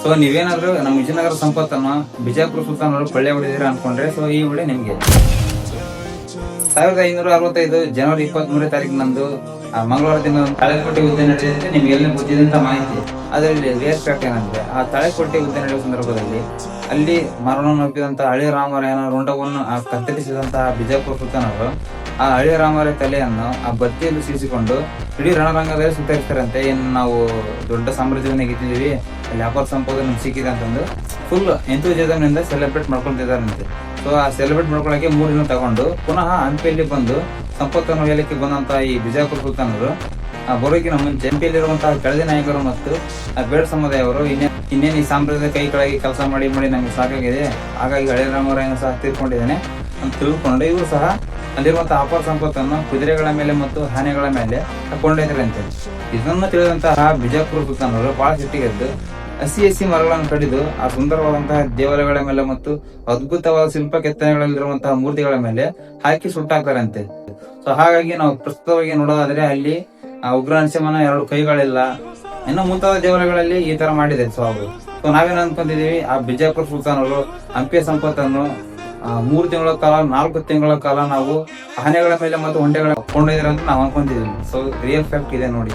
So ನೀವೇನಾದ್ರೂ ನಮ್ಮ ವಿಜಯನಗರ ಸಂಪತ್ತನ್ನು ಬಿಜಾಪುರ ಸುಲ್ತಾನರು ಪಳ್ಳೆ ಹೊಡೆದಿರ ಅನ್ಕೊಂಡ್ರೆ ಸೊ ಈ ವಿಡಿಯೋ ನಿಮ್ಗೆ. ಸಾವಿರದ ಐನೂರ ಅರವತ್ತೈದು ಜನವರಿ ಇಪ್ಪತ್ತ್ ಮೂರನೇ ಆ, ಮಂಗಳವಾರ ದಿನ ತಳೆಕೋಟೆ ಉದ್ದೆ ನಡೆಯುತ್ತೆ ನಿಮ್ಗೆ ಎಲ್ಲ ಗೊತ್ತಿದಂತ ಮಾಹಿತಿ ಅದರಲ್ಲಿ ರಿಯರ್ ಫ್ಯಾಕ್ಟ್ ಏನಂದ್ರೆ ಆ ತಳೆಕೋಟೆ ಹುದ್ದೆ ನಡೆಯುವ ಸಂದರ್ಭದಲ್ಲಿ ಅಲ್ಲಿ ಮರಣವನ್ನು ನೋಪಿದಂತ ಹಳೆ ರಾಮರಾಯನ ರುಂಡವನ್ನು ಕತ್ತರಿಸಿದಂತಹ ಬಿಜಾಪುರ ಸುಲ್ತಾನರು ಆ ಹಳೆ ರಾಮರ ತಲೆಯನ್ನು ಆ ಬತ್ತಿಯಲ್ಲಿ ಸೀಸಿಕೊಂಡು ಇಡೀ ರಣರಂಗದಲ್ಲಿ ಸುತ್ತರಿಸ್ತಾರಂತೆ. ಏನು ನಾವು ದೊಡ್ಡ ಸಾಮ್ರಾಜ್ಯವನ್ನು ಗೆದ್ದಿದ್ದೀವಿ ಅಪಾರ ಸಂಪದ ನಮ್ಗೆ ಸಿಕ್ಕಿದೆ ಅಂತಂದು ಫುಲ್ ಎಂಥೂಜಿಯಮ್ನಿಂದ ಸೆಲೆಬ್ರೇಟ್ ಮಾಡ್ಕೊಳ್ತಿದ್ದಾರಂತೆ. ಸೊ ಆ ಸೆಲೆಬ್ರೇಟ್ ಮಾಡ್ಕೊಳ್ಳೋಕೆ ಮೂರು ದಿನ ತಗೊಂಡು ಪುನಃ ಹಂಪಿಯಲ್ಲಿ ಬಂದು ಸಂಪತ್ತನ್ನು ಹೇಳಕ್ಕೆ ಬಂದಂತ ಈ ಬಿಜಾಪುರ ಸುಲ್ತಾನರು, ಆ ಬರೋಕಿನ ಮುಂಚೆ ಹಂಪಿಯಲ್ಲಿರುವಂತಹ ಕೆಳದಿ ನಾಯಕರು ಮತ್ತು ಆ ಬೇಡ ಸಮುದಾಯವರು ಇನ್ನೇ, ಇನ್ನೇನು ಈ ಸಾಮ್ರಾಜ್ಯದ ಕೈ ಕೆಳಗೆ ಕೆಲಸ ಮಾಡಿ ಮಾಡಿ ನಮಗೆ ಸಾಕಾಗಿದೆ, ಹಾಗಾಗಿ ಹಳೆ ರಾಮರಾಯನ ಸಹ ತೀರ್ಕೊಂಡಿದ್ದಾನೆ ಅಂತ ತಿಳ್ಕೊಂಡು ಇವರು ಸಹ ಅಲ್ಲಿರುವಂತಹ ಅಪಾರ ಸಂಪತ್ತನ್ನು ಕುದುರೆಗಳ ಮೇಲೆ ಮತ್ತು ಆನೆಗಳ ಮೇಲೆ ಕೊಂಡೊಯ್ದರಂತೆ ಇದನ್ನು ತಿಳಿದಂತಹ ಬಿಜಾಪುರ ಸುಲ್ತಾನರು ಬಹಳ ಸಿಟ್ಟಿಗೆದ್ದು ಹಸಿ ಹಸಿ ಮರಗಳನ್ನು ಕಡಿದು ಆ ಸುಂದರವಾದಂತಹ ದೇವಾಲಯಗಳ ಮೇಲೆ ಮತ್ತು ಅದ್ಭುತವಾದ ಶಿಲ್ಪ ಕೆತ್ತನೆಗಳಲ್ಲಿರುವಂತಹ ಮೂರ್ತಿಗಳ ಮೇಲೆ ಹಾಕಿ ಸುಟ್ಟಾಕ್ತಾರಂತೆ ಸೊ ಹಾಗಾಗಿ ನಾವು ಪ್ರಸ್ತುತವಾಗಿ ನೋಡೋದಾದ್ರೆ ಅಲ್ಲಿ ಉಗ್ರ ನರಸಿಂಹನ ಎರಡು ಕೈಗಳಿಲ್ಲ. ಇನ್ನು ಮುಂತಾದ ದೇವಾಲಯಗಳಲ್ಲಿ ಈ ತರ ಮಾಡಿದೆ ಸೊ ಅವರು ಸೊ ನಾವೇನ್ ಅನ್ಕೊಂಡಿದೀವಿ ಆ ಬಿಜಾಪುರ ಸುಲ್ತಾನರು ಹಂಪಿಯ ಸಂಪತ್ತನ್ನು ಮೂರು ತಿಂಗಳ ಕಾಲ, ನಾಲ್ಕು ತಿಂಗಳ ಕಾಲ ನಾವು ಆನೆಗಳ ಮೇಲೆ ಮತ್ತು ಹೊಂಡೆಗಳ ಕೊಂಡೊಯ್ದಿರ ಅಂತ ನಾವು ಅನ್ಕೊಂತಿದ್ದೀವಿ ಸೊ ರಿಯಲ್ ಫ್ಯಾಕ್ಟ್ ಇದೆ ನೋಡಿ.